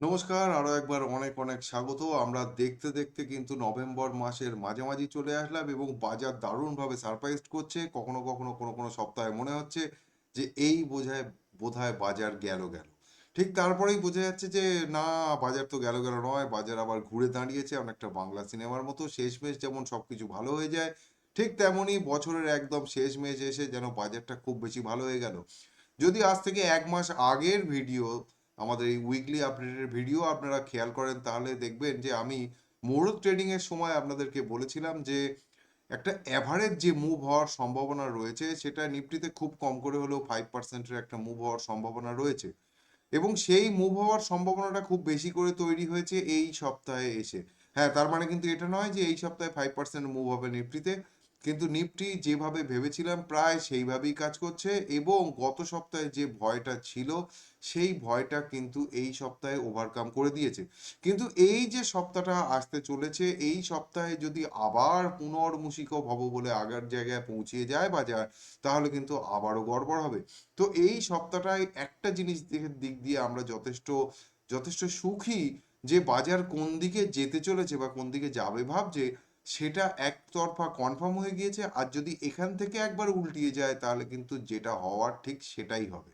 নমস্কার, আরও একবার অনেক অনেক স্বাগত। আমরা দেখতে দেখতে কিন্তু নভেম্বর মাসের মাঝামাঝি চলে আসলাম এবং বাজার দারুণভাবে সারপ্রাইজ করছে। কখনো কখনো কোনো কোনো সপ্তাহে মনে হচ্ছে যে এই বোঝায়, বোধহয় বাজার গেল গেল। ঠিক তারপরেই বোঝা যাচ্ছে যে না, বাজার তো গেল গেল নয়, বাজার আবার ঘুরে দাঁড়িয়েছে অনেকটা বাংলা সিনেমার মতো। শেষমেশ যেমন সবকিছু ভালো হয়ে যায়, ঠিক তেমনই বছরের একদম শেষমেশ এসে যেন বাজারটা খুব বেশি ভালো হয়ে গেল। যদি আজ থেকে এক মাস আগের ভিডিও আমাদের এই উইকলি আপডেটের ভিডিও আপনারা খেয়াল করেন, তাহলে দেখবেন যে আমি মোড়ক ট্রেডিং এর সময় আপনাদেরকে বলেছিলাম যে একটা অ্যাভারেজ যে মুভ হওয়ার সম্ভাবনা রয়েছে, সেটা নিফটিতে খুব কম করে হলেও ফাইভ পার্সেন্টের একটা মুভ হওয়ার সম্ভাবনা রয়েছে। এবং সেই মুভ হওয়ার সম্ভাবনাটা খুব বেশি করে তৈরি হয়েছে এই সপ্তাহে এসে। হ্যাঁ তার মানে কিন্তু এটা নয় যে এই সপ্তাহে ফাইভ পার্সেন্ট মুভ হবে নিফটিতে। কিন্তু নিফটি যেভাবে ভেবেছিলাম প্রায় সেইভাবেই কাজ করছে এবং গত সপ্তাহে যে ভয়টা ছিল, সেই ভয়টা কিন্তু এই সপ্তাহে ওভারকাম করে দিয়েছে। কিন্তু এই যে সপ্তাহটা আসতে চলেছে, এই সপ্তাহে যদি আবার পুনর্মুষিক ভব বলে আগের জায়গায় পৌঁছিয়ে যায় বাজার, তাহলে কিন্তু আবারও গড়বড় হবে। তো এই সপ্তাহটায় একটা জিনিস দিক দিয়ে আমরা যথেষ্ট যথেষ্ট সুখী যে বাজার কোন দিকে যেতে চলেছে বা কোন দিকে যাবে ভাবছে সেটা একতরফা কনফার্ম হয়ে গিয়েছে। আর যদি এখান থেকে একবার উল্টিয়ে যায়, তাহলে কিন্তু যেটা হওয়ার ঠিক সেটাই হবে।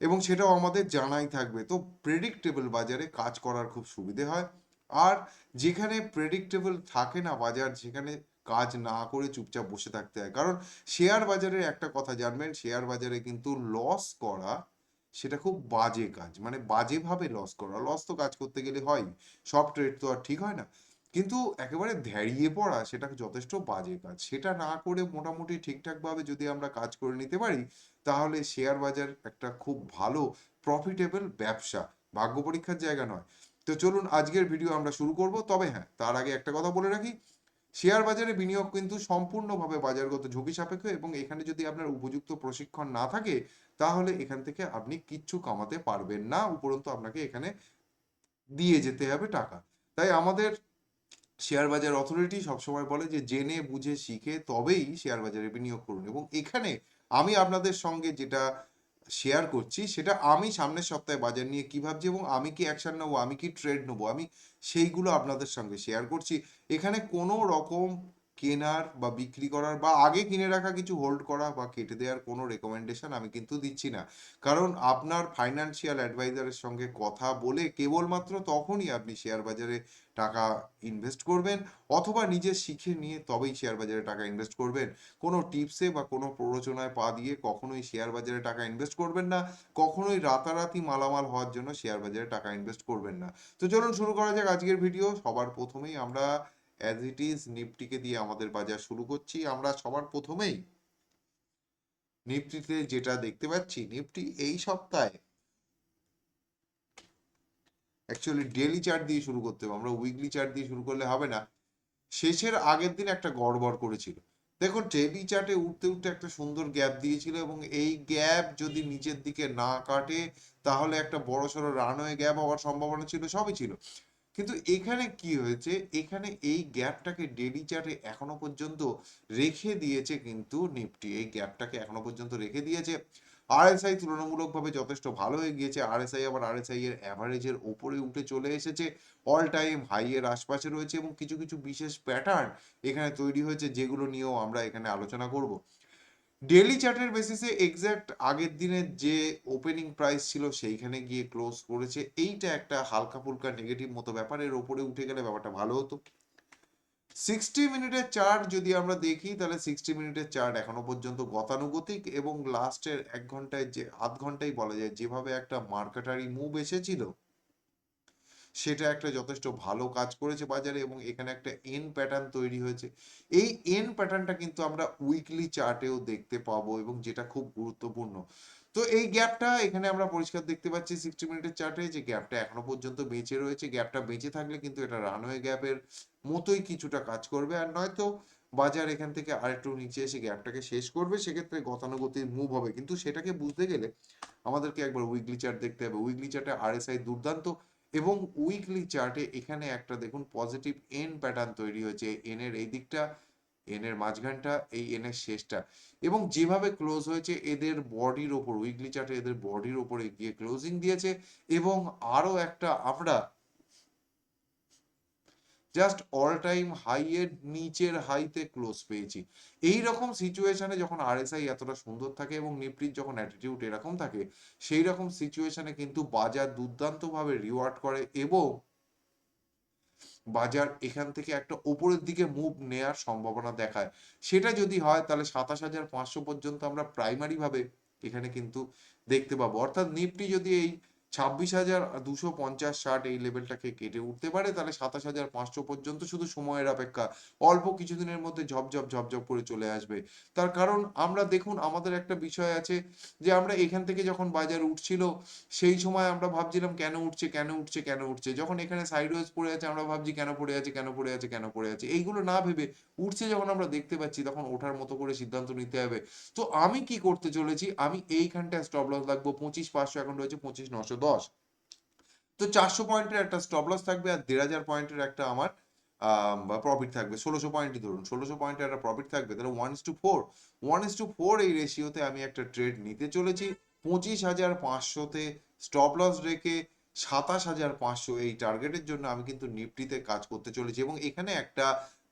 এবং সেটাও আমাদের জানাই থাকবে। তো প্রেডিক্টেবল বাজারে কাজ করার খুব সুবিধে হয়। আর যেখানে প্রেডিক্টেবল থাকে না বাজার যেখানে কাজ না করে চুপচাপ বসে থাকতে হয়। কারণ শেয়ার বাজারের একটা কথা জানবেন শেয়ার বাজারে কিন্তু লস করা সেটা খুব বাজে কাজ। মানে বাজেভাবে লস করা। লস তো কাজ করতে গেলে হয় সব ট্রেড তো আর ঠিক হয় না। কিন্তু একেবারে ধ্যাড়িয়ে পড়া সেটা যথেষ্ট বাজে কাজ। সেটা না করে মোটামুটি ঠিকঠাকভাবে যদি আমরা কাজ করে নিতে পারি, তাহলে শেয়ার বাজার একটা খুব ভালো প্রফিটেবল ব্যবসা। ভাগ্য পরীক্ষার জায়গা নয়। তো চলুন আজকের ভিডিও আমরা শুরু করব। তবে হ্যাঁ তার আগে একটা কথা বলে রাখি। শেয়ার বাজারে বিনিয়োগ কিন্তু সম্পূর্ণভাবে বাজারগত ঝুঁকি সাপেক্ষ এবং এখানে যদি আপনার উপযুক্ত প্রশিক্ষণ না থাকে, তাহলে এখান থেকে আপনি কিচ্ছু কামাতে পারবেন না। উপরন্তু আপনাকে এখানে দিয়ে যেতে হবে টাকা। তাই আমাদের শেয়ার বাজার অথরিটি সবসময় বলে যে, জেনে, বুঝে, শিখে তবেই শেয়ার বাজারে বিনিয়োগ করুন। এবং এখানে আমি আপনাদের সঙ্গে যেটা শেয়ার করছি, সেটা আমি সামনের সপ্তাহে বাজার নিয়ে কী ভাবছি এবং আমি কি অ্যাকশান নেব, আমি কি ট্রেড নেব, আমি সেইগুলো আপনাদের সঙ্গে শেয়ার করছি। এখানে কোনো রকম কেনার বা বিক্রি করার বা আগে কিনে রাখা কিছু হোল্ড করা বা কেটে দেওয়ার কোনো রেকমেন্ডেশন আমি কিন্তু দিচ্ছি না। কারণ আপনার ফাইন্যান্সিয়াল অ্যাডভাইজারের সঙ্গে কথা বলে কেবলমাত্র তখনই আপনি শেয়ার বাজারে টাকা ইনভেস্ট করবেন অথবা নিজে শিখে নিয়ে তবেই শেয়ার বাজারে টাকা ইনভেস্ট করবেন। কোনো টিপসে বা কোনো প্ররোচনায় পা দিয়ে কখনোই শেয়ার বাজারে টাকা ইনভেস্ট করবেন না, কখনোই রাতারাতি মালামাল হওয়ার জন্য শেয়ার বাজারে টাকা ইনভেস্ট করবেন না। তো চলুন শুরু করা যাক আজকের ভিডিও সবার প্রথমেই আমরা অ্যাজ ইট ইজ নিফটিকে দিয়ে আমাদের বাজার শুরু করছি। আমরা সবার প্রথমেই নিফটিতে যেটা দেখতে পাচ্ছি নিফটি এই সপ্তাহে অ্যাকচুয়ালি ডেলি চার্ট দিয়ে শুরু করতে হবে। আমরা উইকলি চার্ট দিয়ে শুরু করলে হবে না। শেষের আগের দিন একটা গড়বড় করেছিল। দেখুন ডেলি চার্টে উঠতে উঠতে একটা সুন্দর গ্যাপ দিয়েছিল এবং এই গ্যাপ যদি নিচের দিকে না কাটে, তাহলে একটা বড় সড়ো রানওয়ে গ্যাপ হওয়ার সম্ভাবনা ছিল, সবই ছিল। কিন্তু এখানে কি হয়েছে? এখানে এই গ্যাপটাকে ডেলি চার্টে এখনও পর্যন্ত রেখে দিয়েছে কিন্তু নিফটি। এই গ্যাপটাকে এখনও পর্যন্ত রেখে দিয়েছে। আরএসআই তুলনামূলকভাবে যথেষ্ট ভালো হয়ে গিয়েছে। আরএসআই আবার আর আরএসআই এর অ্যাভারেজের ওপরে উঠে চলে এসেছে। অল টাইম হাই এর আশপাশে রয়েছে এবং কিছু কিছু বিশেষ প্যাটার্ন এখানে তৈরি হয়েছে যেগুলো নিয়েও আমরা এখানে আলোচনা করব। ডেলি চার্টের বেসিসে এক্স্যাক্ট আগের দিনের যে ওপেনিং প্রাইস ছিল সেইখানে গিয়ে ক্লোজ করেছে। এইটা একটা হালকা ফুলকা নেগেটিভ মতো ব্যাপার, এর ওপরে উঠে গেলে ব্যাপারটা ভালো হতো। সিক্সটি মিনিটের চার্ট যদি আমরা দেখি, তাহলে সিক্সটি মিনিটের চার্ট এখনও পর্যন্ত গতানুগতিক এবং লাস্টের এক ঘন্টায় যে, আধ ঘন্টায় বলা যায়, যেভাবে একটা মার্কেটারি মুভ এসেছিল সেটা একটা যথেষ্ট ভালো কাজ করেছে বাজারে এবং এখানে একটা এন প্যাটার্ন তৈরি হয়েছে। এই এন প্যাটার্নটা কিন্তু আমরা উইকলি চার্টেও দেখতে পাবো এবং যেটা খুব গুরুত্বপূর্ণ। তো এই গ্যাপটা এখানে আমরা পরিষ্কার দেখতে পাচ্ছি সিক্সটি মিনিটের চার্টে যে গ্যাপটা এখনও পর্যন্ত বেঁচে রয়েছে। গ্যাপটা বেঁচে থাকলে কিন্তু এটা রানওয়ে গ্যাপের মতোই কিছুটা কাজ করবে। আর নয়তো বাজার এখান থেকে আরেকটু নিচে এসে গ্যাপটাকে শেষ করবে, সেক্ষেত্রে গতানুগতিক মুভ হবে। কিন্তু সেটাকে বুঝতে গেলে আমাদেরকে একবার উইকলি চার্ট দেখতে হবে। উইকলি চার্টে আরএসআই দুর্দান্ত এবং উইকলি চার্টে এখানে একটা দেখুন পজিটিভ এন প্যাটার্ন তৈরি হয়েছে এন এর এই দিকটা এন এর মাঝখানটা, এই এন এর শেষটা। এবং যেভাবে ক্লোজ হয়েছে, এদের বডির ওপর উইকলি চার্টে এদের বডির ওপরে গিয়ে ক্লোজিং দিয়েছে এবং আরও একটা আমরা জাস্ট অল টাইম হাই এর নিচের হাইতে ক্লোজ পেয়েছি। এই রকম সিচুয়েশনে যখন আরএসআই এতটা সুন্দর থাকে এবং নিফটির যখন অ্যাটিটিউড এরকম থাকে, সেই রকম সিচুয়েশনে কিন্তু বাজার দুর্দান্তভাবে রিওয়ার্ড করে এবং বাজার এখান থেকে একটা উপরের দিকে মুভ নেয়ার সম্ভাবনা দেখায়। সেটা যদি হয়, তাহলে সাতাশ হাজার পাঁচশো পর্যন্ত আমরা প্রাইমারি ভাবে এখানে কিন্তু দেখতে পাবো। অর্থাৎ নিফটি যদি এই ছাব্বিশ হাজার দুশো পঞ্চাশ ষাট এই লেভেলটাকে কেটে উঠতে পারে। তাহলে সাতাশ হাজার পাঁচশো পর্যন্ত শুধু সময়ের অপেক্ষা। অল্প কিছুদিনের মধ্যে ঝপঝপ ঝপঝপ করে চলে আসবে। তার কারণ আমরা দেখুন, আমাদের একটা বিষয় আছে যে আমরা এখান থেকে যখন বাজার উঠছিল, সেই সময় আমরা ভাবছিলাম কেন উঠছে কেন উঠছে কেন উঠছে। যখন এখানে সাইডওয়েজ পড়ে আছে, আমরা ভাবছি কেন পড়ে আছে, কেন পড়ে আছে, কেন পড়ে আছে। এইগুলো না ভেবে উঠছে যখন আমরা দেখতে পাচ্ছি, তখন ওঠার মতো করে সিদ্ধান্ত নিতে হবে। তো আমি কি করতে চলেছি? আমি এইখানটায় স্টপ লস লাগবো। পঁচিশ পাঁচশো এখন রয়েছে, পঁচিশ নশো। দশ। তো চারশো পয়েন্টের একটা স্টপ লস থাকবে আর দেড় হাজার পয়েন্টের একটা আমার প্রফিট থাকবে। ষোলোশো পয়েন্টই ধরুন, ষোলোশো পয়েন্টের একটা প্রফিট থাকবে। তাহলে one is to four one is to four এই রেশিওতে আমি একটা ট্রেড নিতে চলেছি। পঁচিশ হাজার পাঁচশোতে স্টপ লস রেখে সাতাশ হাজার পাঁচশো এই টার্গেটের জন্য আমি কিন্তু নিফটিতে কাজ করতে চলেছি। এবং এখানে একটা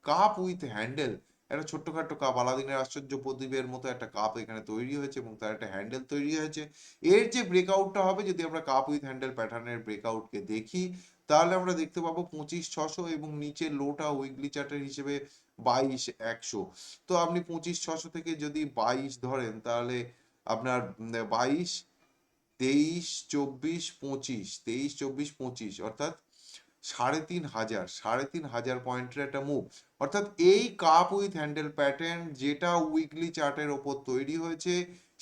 কাপ উইথ হ্যান্ডেল একটা ছোট্টখাট্ট কাপ আলাদিনের আশ্চর্য প্রদীপের মতো একটা কাপ এখানে তৈরি হয়েছে এবং তার একটা হ্যান্ডেল তৈরি হয়েছে। এর যে ব্রেকআউটটা হবে, যদি আমরা কাপ উইথ হ্যান্ডেল প্যাটার্নের ব্রেকআউটকে দেখি, তাহলে আমরা দেখতে পাবো পঁচিশ, ছশো এবং নিচে লোটা উইকলি চার্টের হিসেবে বাইশ, একশো। তো আপনি পঁচিশ, ছশো থেকে যদি বাইশ ধরেন, তাহলে আপনার বাইশ, তেইশ, চব্বিশ, পঁচিশ, তেইশ, চব্বিশ, পঁচিশ, অর্থাৎ সাড়ে তিন হাজার, সাড়ে তিন হাজার পয়েন্টের একটা মুভ অর্থাৎ এই কাপ উইথ হ্যান্ডেল প্যাটার্ন যেটা উইকলি চার্টের ওপর তৈরি হয়েছে,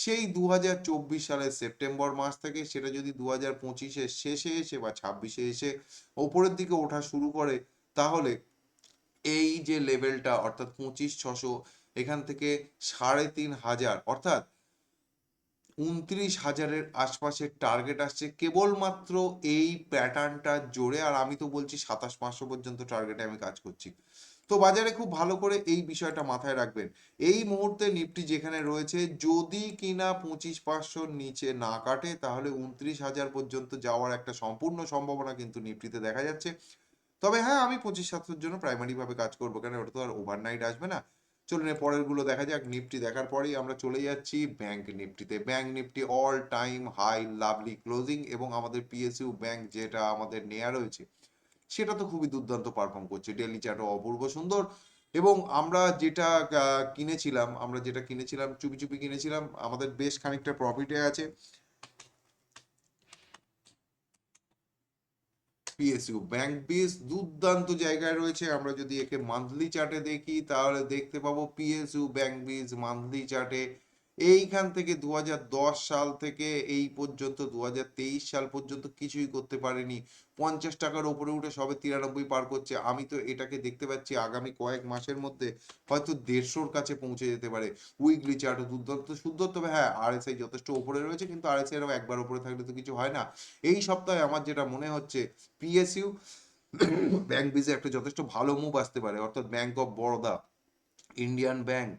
সেই দু হাজার চব্বিশ সালের সেপ্টেম্বর মাস থেকে সেটা যদি দু হাজার পঁচিশের শেষে এসে বা ছাব্বিশে এসে ওপরের দিকে ওঠা শুরু করে, তাহলে এই যে লেভেলটা অর্থাৎ পঁচিশ, ছশো, এখান থেকে সাড়ে তিন হাজার, অর্থাৎ উনত্রিশ হাজারের আশপাশের টার্গেট আসছে। কেবলমাত্র এই প্যাটার্নটা জোরে, আর আমি তো বলছি সাতাশ পাঁচশো পর্যন্ত টার্গেটে আমি কাজ করছি। তো বাজারে খুব ভালো করে এই বিষয়টা মাথায় রাখবেন। এই মুহূর্তে নিফটি যেখানে রয়েছে, যদি কিনা পঁচিশ পাঁচশোর নিচে না কাটে, তাহলে উনত্রিশ হাজার পর্যন্ত যাওয়ার একটা সম্পূর্ণ সম্ভাবনা কিন্তু নিফটিতে দেখা যাচ্ছে। তবে হ্যাঁ আমি পঁচিশ সাতশোর জন্য প্রাইমারি ভাবে কাজ করব, কেন ওটা তো আর ওভারনাইট আসবে না। চলুন এর পরেরগুলো দেখা যাক। নিফটি দেখার পরেই আমরা চলে যাচ্ছি bank নিফটিতে। Bank Nifty all time high lovely closing এবং আমাদের পিএসইউ ব্যাংক যেটা আমাদের নেয়া রয়েছে, সেটা তো খুবই দুর্দান্ত পারফর্ম করছে। ডেলি চার্টও অপূর্ব সুন্দর এবং আমরা যেটা কিনেছিলাম, আমরা যেটা কিনেছিলাম, চুপি চুপি কিনেছিলাম, আমাদের বেশ খানিকটা প্রফিটে আছে। পিএসইউ ব্যাংক বিস দুর্দান্ত জায়গায় রয়েছে। আমরা যদি একে মান্থলি চার্টে দেখি, তাহলে দেখতে পাবো পিএসইউ ব্যাংক বিস মান্থলি চার্টে এইখান থেকে দু হাজার দশ সাল থেকে এই পর্যন্ত দু হাজার তেইশ সাল পর্যন্ত কিছুই করতে পারেনি। পঞ্চাশ টাকার উপরে উঠে সবে তিরানব্বই পার করছে। আমি তো এটাকে দেখতে পাচ্ছি আগামী কয়েক মাসের মধ্যে হয়তো দেড়শোর কাছে পৌঁছে যেতে পারে। উইকলি চার্টও দুর্দান্ত, সুন্দর তবে হ্যাঁ আরএসআই যথেষ্ট উপরে রয়েছে, কিন্তু আরএসআই এরও একবার উপরে থাকলে তো কিছু হয় না। এই সপ্তাহে আমার যেটা মনে হচ্ছে, পিএসইউ, ব্যাংক বিজে একটা যথেষ্ট ভালো মুভ আসতে পারে। অর্থাৎ Bank of Baroda, Indian Bank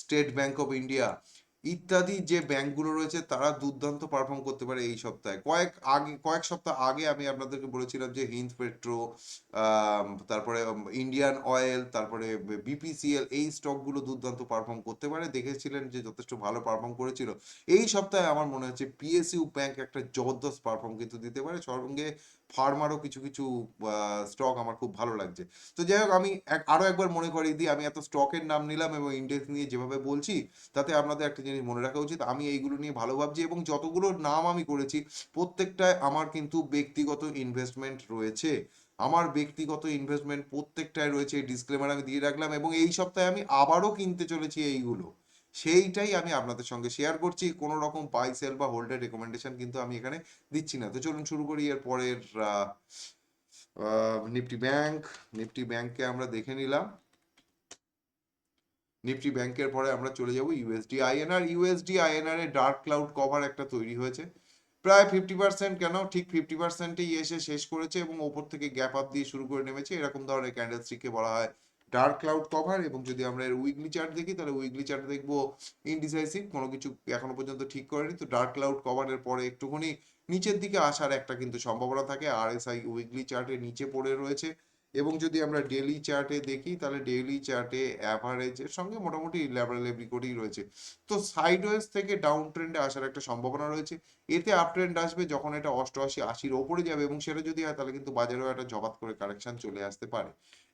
State Bank of India ইত্যাদি যে ব্যাংকগুলো রয়েছে, তারা দুর্দান্ত পারফর্ম করতে পারে এই সপ্তাহে। কয়েক আগে, কয়েক সপ্তাহ আগে আমি আপনাদেরকে বলেছিলাম যে হিন্দ পেট্রো তারপরে ইন্ডিয়ান অয়েল তারপরে বিপিসিএল এই স্টকগুলো দুর্দান্ত পারফর্ম করতে পারে। দেখেছিলেন যে যথেষ্ট ভালো পারফর্ম করেছিল। এই সপ্তাহে আমার মনে হচ্ছে পিএসইউ ব্যাংক একটা জবরদস্ত পারফর্ম কিন্তু দিতে পারে। সঙ্গে ফার্মারও কিছু কিছু স্টক আমার খুব ভালো লাগছে। তো যাই হোক, আমি এক- আরও একবার মনে করিয়ে দিই, আমি এত স্টকের নাম নিলাম এবং ইন্ডেক্স নিয়ে যেভাবে বলছি, তাতে আপনাদের একটা জিনিস মনে রাখা উচিত, আমি এইগুলো নিয়ে ভালো ভাবছি এবং যতগুলো নাম আমি করেছি, প্রত্যেকটায় আমার কিন্তু ব্যক্তিগত ইনভেস্টমেন্ট রয়েছে। আমার ব্যক্তিগত ইনভেস্টমেন্ট প্রত্যেকটায় রয়েছে ডিসক্লেমার আমি দিয়ে রাখলাম এবং এই সপ্তাহে আমি আবারও কিনতে চলেছি এইগুলো। সেইটাই আমি আপনাদের সঙ্গে শেয়ার করছি। কোনো রকম বাই সেল বা হোল্ডের রেকমেন্ডেশন কিন্তু আমি এখানে দিচ্ছি না। তো চলুন শুরু করি, এর পরের নিফটি ব্যাংক নিফটি ব্যাংকে আমরা দেখে নিলাম। নিফটি ব্যাংকের পরে আমরা চলে যাব ইউএসডি আইএনআর ইউএসডি আইএনআর এ ডার্ক ক্লাউড কভার একটা তৈরি হয়েছে। প্রায় ফিফটি পার্সেন্ট কেন? ঠিক ফিফটি পার্সেন্টেই এসে শেষ করেছে এবং ওপর থেকে গ্যাপ আপ দিয়ে শুরু করে নেমেছে। এরকম ধরনের ক্যান্ডেল স্টিককে বলা হয়। ডার্ক ক্লাউড কভার এবং যদি আমরা এর উইকলি চার্ট দেখি, তাহলে উইকলি চার্ট দেখব ইনডিসাইসিভ কোনো কিছু এখনও পর্যন্ত ঠিক করেনি। তো ডার্ক ক্লাউড কভারের পরে একটুখানি নিচের দিকে আসার একটা কিন্তু সম্ভাবনা থাকে। আর এস আই উইকলি চার্টে নিচে পড়ে রয়েছে। এবং যদি আমরা ডেলি চার্টে দেখি, তাহলে ডেইলি চার্টে অ্যাভারেজের সঙ্গে মোটামুটি লেবারেলেবলি করেই রয়েছে। তো সাইডওয়েজ থেকে ডাউন ট্রেন্ডে আসার একটা সম্ভাবনা রয়েছে। এতে আপ ট্রেন্ড আসবে যখন এটা অষ্টআশি, আশির ওপরে যাবে এবং সেটা যদি হয়, তাহলে কিন্তু বাজারেও একটা জবাত করে কারেকশন চলে আসতে পারে।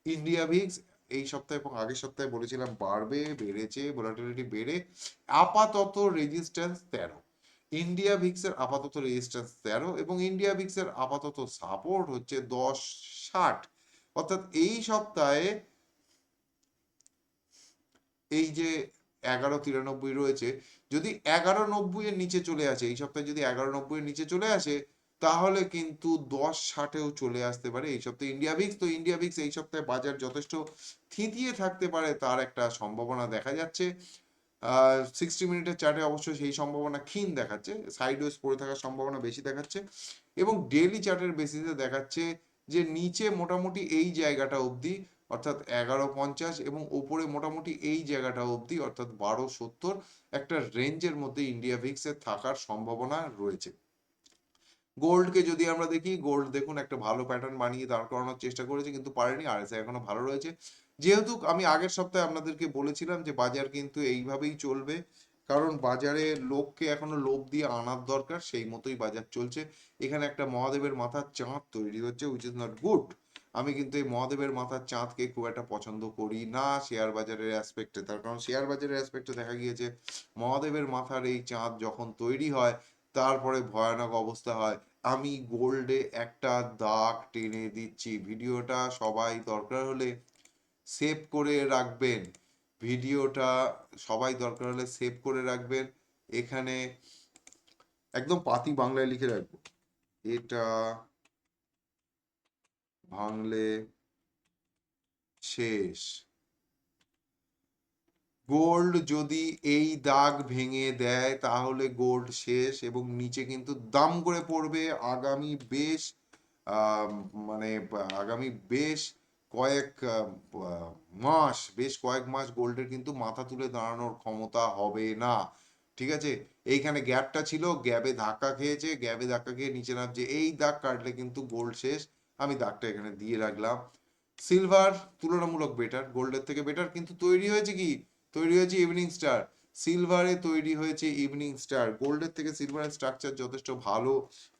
ইন্ডিয়া ভিক্স এই সপ্তাহে এবং আগের সপ্তাহে বলেছিলাম বাড়বে, বেড়েছে ভোলাটিলিটি বেড়ে, আপাতত রেজিস্ট্যান্স তেরো। ইন্ডিয়া ভিক্সের আপাতত রেজিস্ট্যান্স তেরো এবং ইন্ডিয়া ভিক্সের আপাতত সাপোর্ট হচ্ছে দশ ষাট। অর্থাৎ এই সপ্তাহে এই যে এগারো তিরানব্বই রয়েছে, যদি এগারো নব্বই এর নিচে চলে আসে, এই সপ্তাহে যদি এগারো নব্বই এর নিচে চলে আসে তাহলে কিন্তু দশ ষাটেও চলে আসতে পারে এই সপ্তাহে ইন্ডিয়া ভিক্স তো ইন্ডিয়া ভিক্স এই সপ্তাহে বাজার যথেষ্ট থিতিয়ে থাকতে পারে তার একটা সম্ভাবনা দেখা যাচ্ছে। সিক্সটি মিনিটের চার্টে অবশ্যই সেই সম্ভাবনা ক্ষীণ দেখাচ্ছে সাইডওয়েজ পড়ে থাকার সম্ভাবনা বেশি দেখাচ্ছে এবং ডেইলি চার্টের বেসিসে দেখাচ্ছে যে নিচে মোটামুটি এই জায়গাটা অবধি, অর্থাৎ এগারো পঞ্চাশ এবং ওপরে মোটামুটি এই জায়গাটা অবধি, অর্থাৎ বারো সত্তর, একটা রেঞ্জের মধ্যে ইন্ডিয়া ভিক্সের থাকার সম্ভাবনা রয়েছে। গোল্ডকে যদি আমরা দেখি গোল্ড দেখুন একটা ভালো প্যাটার্ন বানিয়ে দাঁড় করানোর চেষ্টা করেছে, কিন্তু পারেনি। আর এখনও ভালো রয়েছে। যেহেতু আমি আগের সপ্তাহে আপনাদেরকে বলেছিলাম যে বাজার কিন্তু এইভাবেই চলবে, কারণ বাজারে লোককে এখনও লোভ দিয়ে আনার দরকার, সেই মতোই বাজার চলছে। এখানে একটা মহাদেবের মাথার চাঁদ তৈরি হচ্ছে উইচ ইজ নট গুড আমি কিন্তু এই মহাদেবের মাথার চাঁদকে খুব একটা পছন্দ করি না শেয়ার বাজারের অ্যাসপেক্টে তার কারণ শেয়ার বাজারের অ্যাসপেক্টে দেখা গিয়েছে, মহাদেবের মাথার এই চাঁদ যখন তৈরি হয় তারপরে ভয়ানক অবস্থা হয়। আমি গোল্ডে একটা দাগ টেনে দিচ্ছি। ভিডিওটা সবাই দরকার হলে সেভ করে রাখবেন। ভিডিওটা সবাই দরকার হলে সেভ করে রাখবেন। এখানে একদম পাতি বাংলায় লিখে রাখব। এটা ভাঙলে শেষ। গোল্ড যদি এই দাগ ভেঙে দেয়, তাহলে গোল্ড শেষ এবং নিচে কিন্তু দাম করে পড়বে। আগামী বেশ মানে আগামী বেশ কয়েক মাস, বেশ কয়েক মাস গোল্ডের কিন্তু মাথা তুলে দাঁড়ানোর ক্ষমতা হবে না। ঠিক আছে? এইখানে গ্যাপটা ছিল, গ্যাপে ধাক্কা খেয়েছে, গ্যাপে ধাক্কা খেয়ে নিচে নামছে। এই দাগ কাটলে কিন্তু গোল্ড শেষ। আমি দাগটা এখানে দিয়ে রাখলাম। সিলভার তুলনামূলক বেটার গোল্ডের থেকে বেটার কিন্তু তৈরি হয়েছে কি? তৈরি হয়েছে ইভিনিং স্টার সিলভারে তৈরি হয়েছে ইভিনিং স্টার গোল্ডের থেকে সিলভারের স্ট্রাকচার যথেষ্ট ভালো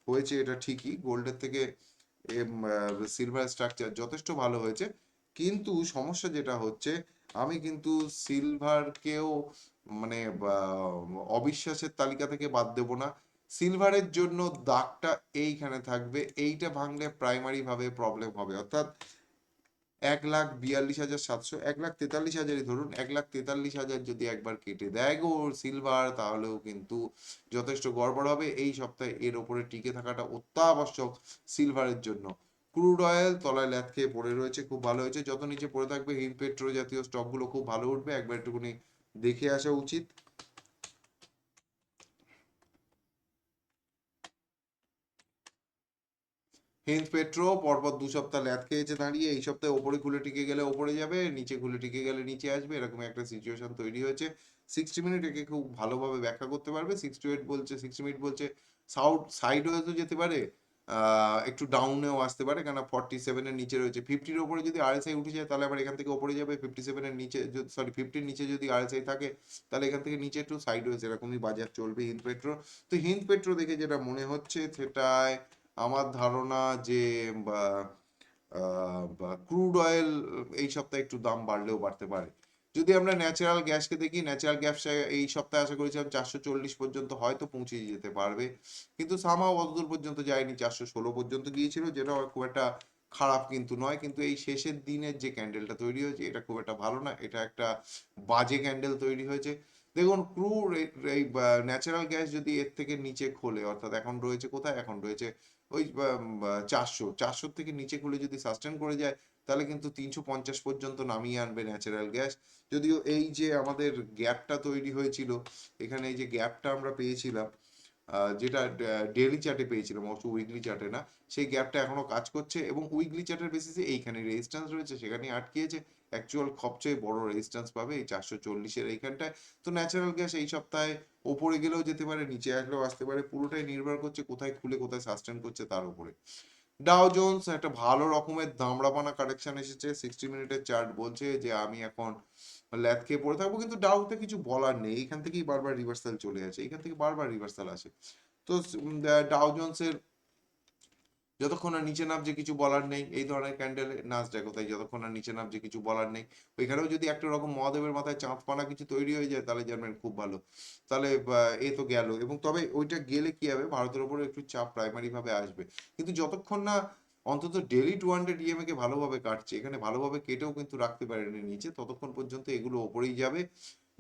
হয়েছে, এটা ঠিকই। গোল্ডের থেকে সিলভার স্ট্রাকচার যথেষ্ট ভালো হয়েছে। কিন্তু সমস্যা যেটা হচ্ছে, আমি কিন্তু সিলভারকেও মানে অবিশ্বাসের তালিকা থেকে বাদ দেব না। সিলভারের জন্য দাগটা এইখানে থাকবে। এইটা ভাঙলে প্রাইমারি ভাবে প্রবলেম হবে। অর্থাৎ এক লাখ বিয়াল্লিশ হাজার সাতশো, এক লাখ তেতাল্লিশ হাজারই ধরুন, এক লাখ তেতাল্লিশ হাজার যদি একবার কেটে দেয় গো সিলভার তাহলেও কিন্তু যথেষ্ট গড়বড় হবে। এই সপ্তাহে এর ওপরে টিকে থাকাটা অত্যাবশ্যক সিলভারের জন্য। ক্রুড অয়েল তলায় ল্যাথ খেয়ে পড়ে রয়েছে, খুব ভালো হয়েছে। যত নিচে পড়ে থাকবে, হিল পেট্রো জাতীয় স্টকগুলো খুব ভালো উঠবে। একবার একটুখানি দেখে আসা উচিত। হিন্দ পেট্রো, পরপর দু সপ্তাহ ল্যাথ খেয়েছে দাঁড়িয়ে, এই সপ্তাহে ওপরে খুলে টিকে গেলে ওপরে যাবে, নিচে খুলে টিকে গেলে নিচে আসবে, এরকম একটা সিচুয়েশন তৈরি হয়েছে। সিক্সটি মিনিট একে খুব ভালোভাবে ব্যাখ্যা করতে পারবে। সিক্সটি এইট বলছে সিক্সটি মিনিট বলছে সাউথ সাইড হয়েও যেতে পারে একটু ডাউনেও আসতে পারে কেন ফর্টি সেভেনের নিচে রয়েছে। ফিফটির ওপরে যদি আরএসআই উঠে যায়, তাহলে আবার এখান থেকে ওপরে যাবে। ফিফটি সেভেনের নিচে সরি ফিফটির নিচে যদি আরএসআই থাকে, তাহলে এখান থেকে নিচে একটু সাইড হয়েছে এরকমই বাজার চলবে হিন্দ পেট্রো। তো হিন্দ পেট্রো দেখে যেটা মনে হচ্ছে সেটায় আমার ধারণা যে ক্রুড অয়েল এই সপ্তাহে একটু দাম বাড়লেও বাড়তে পারে। যদি আমরা ন্যাচারাল গ্যাসকে দেখি ন্যাচারাল গ্যাস এই সপ্তাহে আশা করেছিলাম চারশো চল্লিশ পর্যন্ত হয়তো পৌঁছে যেতে পারবে। কিন্তু সামাও অতদূর পর্যন্ত যায়নি, চারশো ষোলো পর্যন্ত গিয়েছিল, যেটা খুব একটা খারাপ কিন্তু নয়। কিন্তু এই শেষের দিনের যে ক্যান্ডেলটা তৈরি হয়েছে, এটা খুব একটা ভালো না, এটা একটা বাজে ক্যান্ডেল তৈরি হয়েছে। দেখুন ক্রুড এই ন্যাচারাল গ্যাস যদি এর থেকে নিচে খোলে, অর্থাৎ এখন রয়েছে কোথায়? এখন রয়েছে ওই চারশো। চারশোর থেকে নিচে খুলে যদি সাস্টেন করে যায়, তাহলে কিন্তু তিনশো পঞ্চাশ পর্যন্ত নামিয়ে আনবে ন্যাচারাল গ্যাস যদিও এই যে আমাদের গ্যাপটা তৈরি হয়েছিল, এখানে এই যে গ্যাপটা আমরা পেয়েছিলাম যেটা ডেলি চার্টে পেয়েছিলাম, অবশ্য উইকলি চার্টে না, সেই গ্যাপটা এখনও কাজ করছে এবং উইকলি চার্টের বেসিসে এইখানে রেজিস্ট্যান্স রয়েছে সেখানে আটকিয়েছে। অ্যাকচুয়াল সবচেয়ে বড় রেজিস্ট্যান্স পাবে এই চারশো চল্লিশের এইখানটায়। তো ন্যাচারাল গ্যাস এই সপ্তাহে ওপরে গেলেও যেতে পারে, নিচে আসলেও আসতে পারে। পুরোটাই নির্ভর করছে কোথায় খুলে, কোথায় সাস্টেন করছে তার উপরে। ডাও জোন্স একটা ভালো রকমের দামড়াপানা কারেকশন এসেছে। সিক্সটি মিনিটের চার্ট বলছে যে আমি এখন ল্যাথ খেয়ে পড়ে থাকব, কিন্তু ডাউতে কিছু বলার নেই। এখান থেকেই বারবার রিভার্সাল চলে আসে। এখান থেকে বারবার রিভার্সাল আসে। তো ডাও জোন্সের যতক্ষণ না নিচে নামছে কিছু বলার নেই, এই ধরনের ক্যান্ডেলে নাচটা কোথায়? যতক্ষণ না নিচে নামছে কিছু বলার নেই। ওইখানেও যদি একটা রকম মহাদেবের মাথায় চাঁদপানা কিছু তৈরি হয়ে যায়, তাহলে জানবেন খুব ভালো। তাহলে এ তো গেল। এবং তবে ওইটা গেলে কি হবে? ভারতের উপরে একটু চাপ প্রাইমারি ভাবে আসবে। কিন্তু যতক্ষণ না অন্তত ডেলি টু হান্ড্রেড ইএমএ কে ভালোভাবে কাটছে, এখানে ভালোভাবে কেটেও কিন্তু রাখতে পারেনি নিচে, ততক্ষণ পর্যন্ত এগুলো ওপরেই যাবে।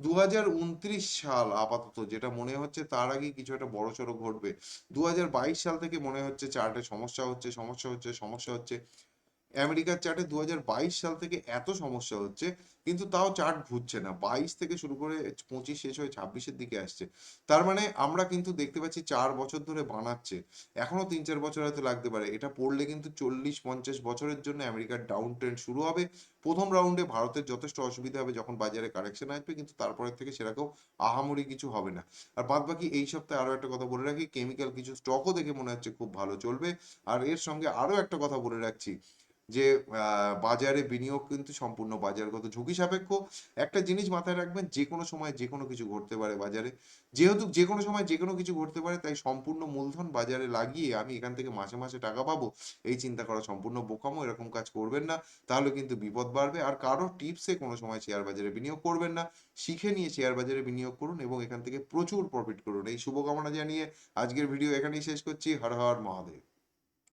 দু হাজার উনত্রিশ সাল আপাতত, যেটা মনে হচ্ছে তার আগে কিছু একটা বড় বড়সড় ঘটবে। দু হাজার বাইশ সাল থেকে মনে হচ্ছে চার্টে সমস্যা হচ্ছে সমস্যা হচ্ছে সমস্যা হচ্ছে। আমেরিকার চার্টে দু হাজার বাইশ সাল থেকে এত সমস্যা হচ্ছে, কিন্তু তাও চার্ট ঘুরছে না। বাইশ থেকে শুরু করে পঁচিশ শেষ হয়ে ছাব্বিশের দিকে আসছে। তার মানে আমরা কিন্তু দেখতে পাচ্ছি চার বছর ধরে বানাচ্ছে। এখনও তিন চার বছর হয়তো লাগতে পারে। এটা পড়লে কিন্তু চল্লিশ পঞ্চাশ বছরের জন্য আমেরিকার ডাউন ট্রেন্ড শুরু হবে। প্রথম রাউন্ডে ভারতের যথেষ্ট অসুবিধা হবে যখন বাজারে কারেকশন আসবে, কিন্তু তারপরের থেকে সেরকম আহামরি কিছু হবে না। আর বাদ বাকি এই সপ্তাহে আরও একটা কথা বলে রাখি কেমিক্যাল কিছু স্টকও দেখে মনে হচ্ছে খুব ভালো চলবে। আর এর সঙ্গে আরও একটা কথা বলে রাখছি। যে বাজারে বিনিয়োগ কিন্তু সম্পূর্ণ বাজারগত ঝুঁকি সাপেক্ষ। একটা জিনিস মাথায় রাখবেন যে কোনো সময় যে কোনো কিছু ঘটতে পারে বাজারে। যেহেতু যে কোনো সময় যে কোনো কিছু ঘটতে পারে, তাই সম্পূর্ণ মূলধন বাজারে লাগিয়ে আমি এখান থেকে মাসে মাসে টাকা পাবো। এই চিন্তা করা সম্পূর্ণ বোকামো, এরকম কাজ করবেন না। তাহলে কিন্তু বিপদ বাড়বে। আর কারও টিপসে কোনো সময় শেয়ার বাজারে বিনিয়োগ করবেন না। শিখে নিয়ে শেয়ার বাজারে বিনিয়োগ করুন এবং এখান থেকে প্রচুর প্রফিট করুন। এই শুভকামনা জানিয়ে আজকের ভিডিও এখানেই শেষ করছি। হর হর মহাদেব।